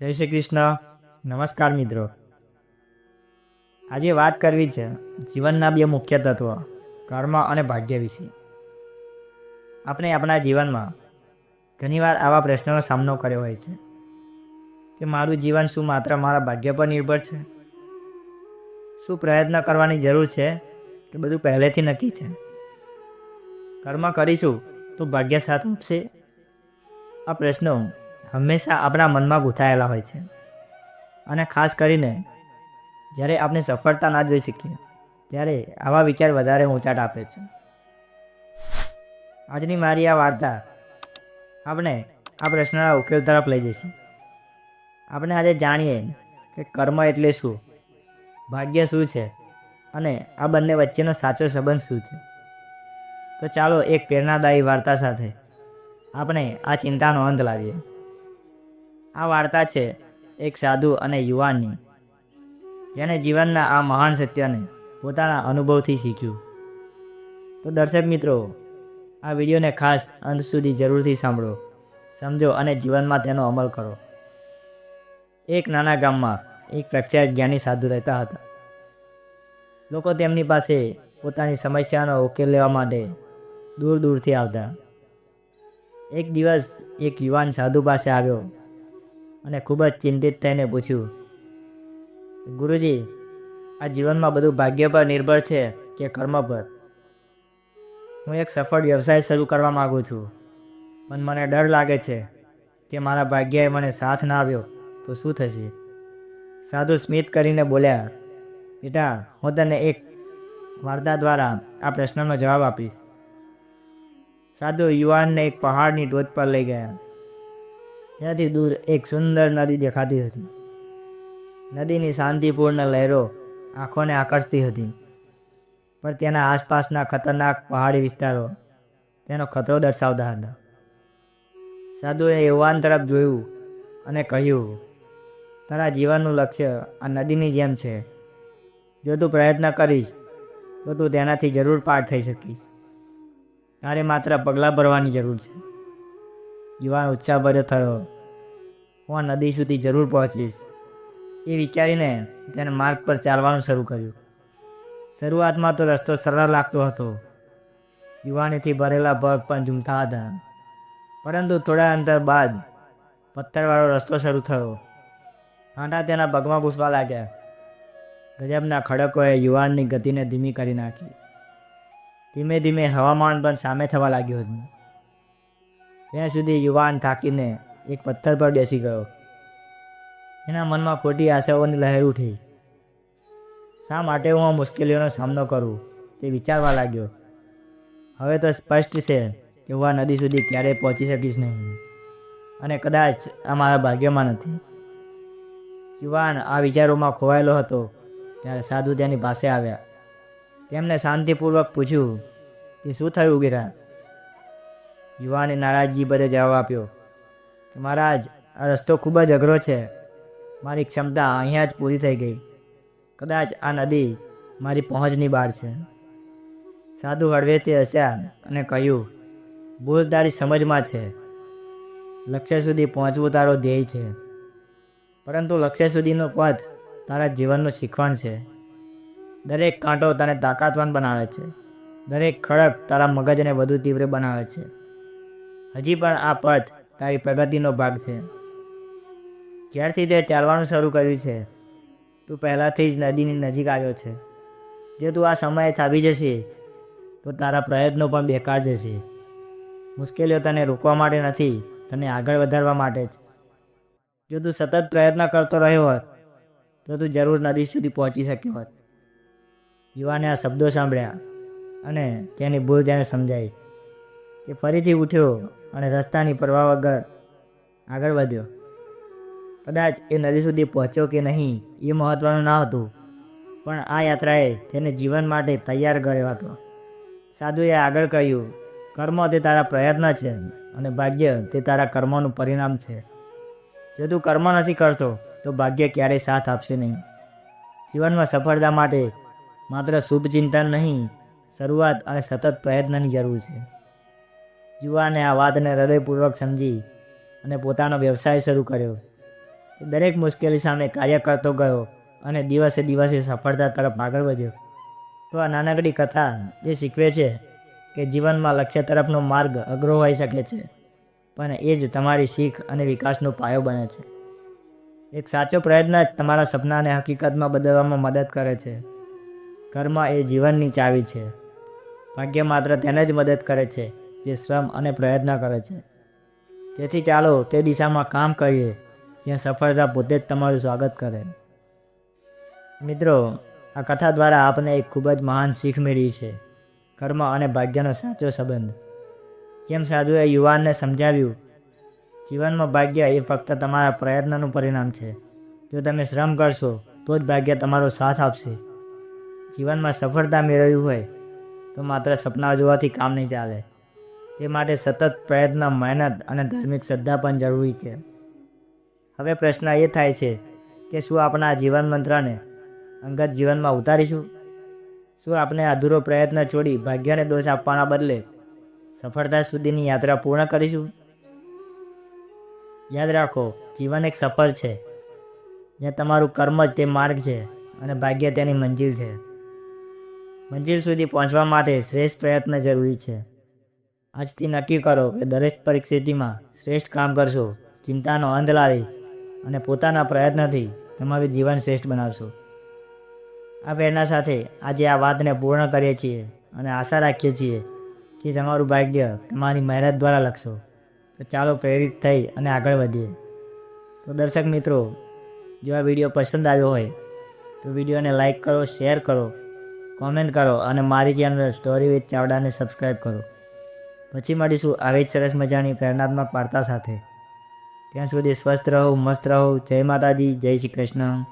જય શ્રી કૃષ્ણ. નમસ્કાર મિત્રો. આજે વાત કરવી છે જીવનના બે મુખ્ય તત્વો, કર્મ અને ભાગ્ય વિશે. આપણે આપણા જીવનમાં ઘણીવાર આવા પ્રશ્નોનો સામનો કર્યો હોય છે કે મારું જીવન શું માત્ર મારા ભાગ્ય પર નિર્ભર છે? શું પ્રયત્ન કરવાની જરૂર છે કે બધું પહેલેથી નક્કી છે? કર્મ કરીશું તો ભાગ્ય સાથ આપશે? આ પ્રશ્નો હંમેશા આપણા મનમાં ગૂંથાયેલા હોય છે. અને ખાસ કરીને, જ્યારે આપણે સફળતા ના જોઈ શકીએ, ત્યારે આવા વિચાર વધારે ઊંચાટ આપે છે. આજની મારી આ વાર્તા આપણે આ પ્રશ્નના ઉકેલ તરફ લઈ જઈશું. આપણે આજે જાણીએ કે કર્મ એટલે શું, ભાગ્ય શું છે, અને આ બંને વચ્ચેનો સાચો સંબંધ શું છે. તો ચાલો એક પ્રેરણાદાયી વાર્તા સાથે આપણે આ ચિંતાનો અંત લાવીએ. આ વાર્તા છે એક સાધુ અને યુવાનની. જેણે જીવનના આ મહાન સત્યને પોતાના અનુભવથી શીખ્યું. તો દર્શક મિત્રો, આ વિડીયોને ખાસ અંત સુધી જરૂરથી સાંભળો, સમજો અને જીવનમાં તેનો અમલ કરો. એક નાના ગામમાં એક પ્રખ્યાત જ્ઞાની સાધુ રહેતા હતા. લોકો તેમની પાસે પોતાની સમસ્યાનો ઉકેલ લેવા માટે દૂર દૂરથી આવતા. એક દિવસ એક યુવાન સાધુ પાસે આવ્યો. અને ખૂબ જ ચિંતિત થઈને પૂછ્યું, ગુરુજી, આ જીવનમાં બધું ભાગ્ય પર નિર્ભર છે કે કર્મ પર? હું એક સફળ વ્યવસાય શરૂ કરવા માગું છું. પણ મને ડર લાગે છે કે મારા ભાગ્યએ મને સાથ ના આવ્યો તો શું થશે? સાધુ સ્મિત કરીને બોલ્યા, બેટા, હું તને એક વાર્તા દ્વારા આ પ્રશ્નનો જવાબ આપીશ. સાધુ યુવાનને એક પહાડની ટોચ પર લઈ ગયા. ત્યાંથી દૂર એક સુંદર નદી દેખાતી હતી. નદીની શાંતિપૂર્ણ લહેરો આંખોને આકર્ષતી હતી. પણ તેના આસપાસના ખતરનાક પહાડી વિસ્તારો તેનો ખતરો દર્શાવતા હતા. સાધુએ યુવાન તરફ જોયું અને કહ્યું, તારા જીવનનું લક્ષ્ય આ નદીની જેમ છે. જો તું પ્રયત્ન કરીશ, તો તું તેનાથી જરૂર પાર થઈ શકીશ. તારે માત્ર પગલાં ભરવાની જરૂર છે. યુવાન ઉત્સાહભર્યો થયો. હું નદી સુધી જરૂર પહોંચીશ. એ વિચારીને તેને માર્ગ પર ચાલવાનું શરૂ કર્યું. શરૂઆતમાં તો રસ્તો સરળ લાગતો હતો. યુવાનીથી ભરેલા પગ પણ ઝૂમતા હતા. પરંતુ થોડા અંતર બાદ પથ્થરવાળો રસ્તો શરૂ થયો. કાંટા તેના પગમાં ઘૂસવા લાગ્યા. ગજબના ખડકોએ યુવાનની ગતિને ધીમી કરી નાખી. ધીમે ધીમે હવામાન પણ સામે થવા લાગ્યું હતું. ત્યાં સુધી યુવાન થાકીને એક પથ્થર પર બેસી ગયો. એના મનમાં ખોટી આશાઓની લહેર ઉઠી. શા માટે હું આ મુશ્કેલીઓનો સામનો કરું? તે વિચારવા લાગ્યો. હવે તો સ્પષ્ટ છે કે હું આ નદી સુધી ક્યારેય પહોંચી શકીશ નહીં. અને કદાચ આ મારા ભાગ્યમાં નથી. યુવાન આ વિચારોમાં ખોવાયેલો હતો ત્યારે સાધુ તેની પાસે આવ્યા. તેમને શાંતિપૂર્વક પૂછ્યું કે શું થયું ગીરા યુવાને નારાજગી બધે જવાબ આપ્યો કે, મહારાજ, આ રસ્તો ખૂબ જ અઘરો છે. મારી ક્ષમતા અહીંયા જ પૂરી થઈ ગઈ. કદાચ આ નદી મારી પહોંચની બહાર છે. સાધુ હળવેથી હસ્યા અને કહ્યું, ભૂલ તારી સમજમાં છે. લક્ષ્ય સુધી પહોંચવું તારો ધ્યેય છે. પરંતુ લક્ષ્ય સુધીનો પથ તારા જીવનનું શીખવણ છે. દરેક કાંટો તને તાકાતવાન બનાવે છે. દરેક ખડક તારા મગજને વધુ તીવ્ર બનાવે છે. હજી પણ આ પથ તારી પ્રગતિનો ભાગ છે. જ્યારથી તે ચાલવાનું શરૂ કર્યું છે, તું પહેલાંથી જ નદીની નજીક આવ્યો છે. જો તું આ સમયે થાબી જશે, તો તારા પ્રયત્નો પણ બેકાર જશે. મુશ્કેલીઓ તને રોકવા માટે નથી, તને આગળ વધારવા માટે જ. જો તું સતત પ્રયત્ન કરતો રહ્યો હોત, તો તું જરૂર નદી સુધી પહોંચી શક્યો હોત. યુવાને આ શબ્દો સાંભળ્યા અને તેની ભૂલ તેને સમજાઈ. તે ફરીથી ઉઠ્યો અને રસ્તાની પરવા વગર આગળ વધ્યો. કદાચ એ નદી સુધી પહોંચ્યો કે નહીં, એ મહત્ત્વનું ન હતું, પણ આ યાત્રાએ તેને જીવન માટે તૈયાર કર્યો હતો. સાધુએ આગળ કહ્યું, કર્મ તે તારા પ્રયત્ન છે અને ભાગ્ય તે તારા કર્મનું પરિણામ છે. જો તું કર્મ નથી કરતો, તો ભાગ્ય ક્યારેય સાથ આપશે નહીં. જીવનમાં સફળતા માટે માત્ર શુભ ચિંતન નહીં, શરૂઆત અને સતત પ્રયત્નની જરૂર છે. યુવાને આ વાતને હૃદયપૂર્વક સમજી અને પોતાનો વ્યવસાય શરૂ કર્યો. દરેક મુશ્કેલી સામે કાર્ય કરતો ગયો અને દિવસે દિવસે સફળતા તરફ આગળ વધ્યો. તો આ નાનકડી કથા એ શીખવે છે કે જીવનમાં લક્ષ્ય તરફનો માર્ગ અઘરો હોઈ શકે છે, પણ એ જ તમારી શીખ અને વિકાસનો પાયો બને છે. એક સાચો પ્રયત્ન જ તમારા સપનાને હકીકતમાં બદલવામાં મદદ કરે છે. કર્મ એ જીવનની ચાવી છે. ભાગ્ય માત્ર તેને જ મદદ કરે છે. જે શ્રમ અને પ્રયત્ન કરે છે. તેથી ચાલો તે દિશામાં કામ કરીએ, જ્યાં સફળતા પોતે જ તમારું સ્વાગત કરે. મિત્રો, આ કથા દ્વારા આપને એક ખૂબ જ મહાન શીખ મેળવી છે, કર્મ અને ભાગ્યનો સાચો સંબંધ. જેમ સાધુએ યુવાનને સમજાવ્યું, જીવનમાં ભાગ્ય એ ફક્ત તમારા પ્રયત્નનું પરિણામ છે. જો તમે શ્રમ કરશો, તો જ ભાગ્ય તમારો સાથ આપશે. જીવનમાં સફળતા મેળવ્યું હોય, તો માત્ર સપના જોવાથી કામ નહીં ચાલે. તે માટે સતત પ્રયત્ન, મહેનત અને ધાર્મિક શ્રદ્ધા પણ જરૂરી છે. હવે પ્રશ્ન એ થાય છે કે શું આપણા જીવન મંત્રને અંગત જીવનમાં ઉતારીશું? શું આપણે અધૂરો પ્રયત્ન છોડી ભાગ્યને દોષ આપવાના બદલે સફળતા સુધીની યાત્રા પૂર્ણ કરીશું? યાદ રાખો, જીવન એક સફર છે. જ્યાં તમારું કર્મ જ તે માર્ગ છે અને ભાગ્ય તેની મંજિલ છે. મંજિલ સુધી પહોંચવા માટે શ્રેષ્ઠ પ્રયત્ન જરૂરી છે. આજથી નક્કી કરો કે દરેક પરિસ્થિતિમાં શ્રેષ્ઠ કામ કરશો, ચિંતાનો અંત લાવી અને પોતાના પ્રયત્નથી તમારું જીવન શ્રેષ્ઠ બનાવશો. આ પ્રેરણા સાથે આજે આ વાતને પૂર્ણ કરીએ છીએ અને આશા રાખીએ છીએ કે તમારું ભાગ્ય તમારી મહેનત દ્વારા લખશો. તો ચાલો પ્રેરિત થઈ અને આગળ વધીએ. તો દર્શક મિત્રો, જો આ વીડિયો પસંદ આવ્યો હોય, તો વિડીયોને લાઇક કરો, શેર કરો, કોમેન્ટ કરો અને મારી ચેનલ સ્ટોરી વિથ ચાવડાને સબસ્ક્રાઈબ કરો. પછી મળીશું આવી જ સરસ મજાની પ્રેરણાત્મક વાર્તા સાથે. ત્યાં સુધી સ્વસ્થ રહો, મસ્ત રહો. જય માતાજી, જય શ્રી કૃષ્ણ.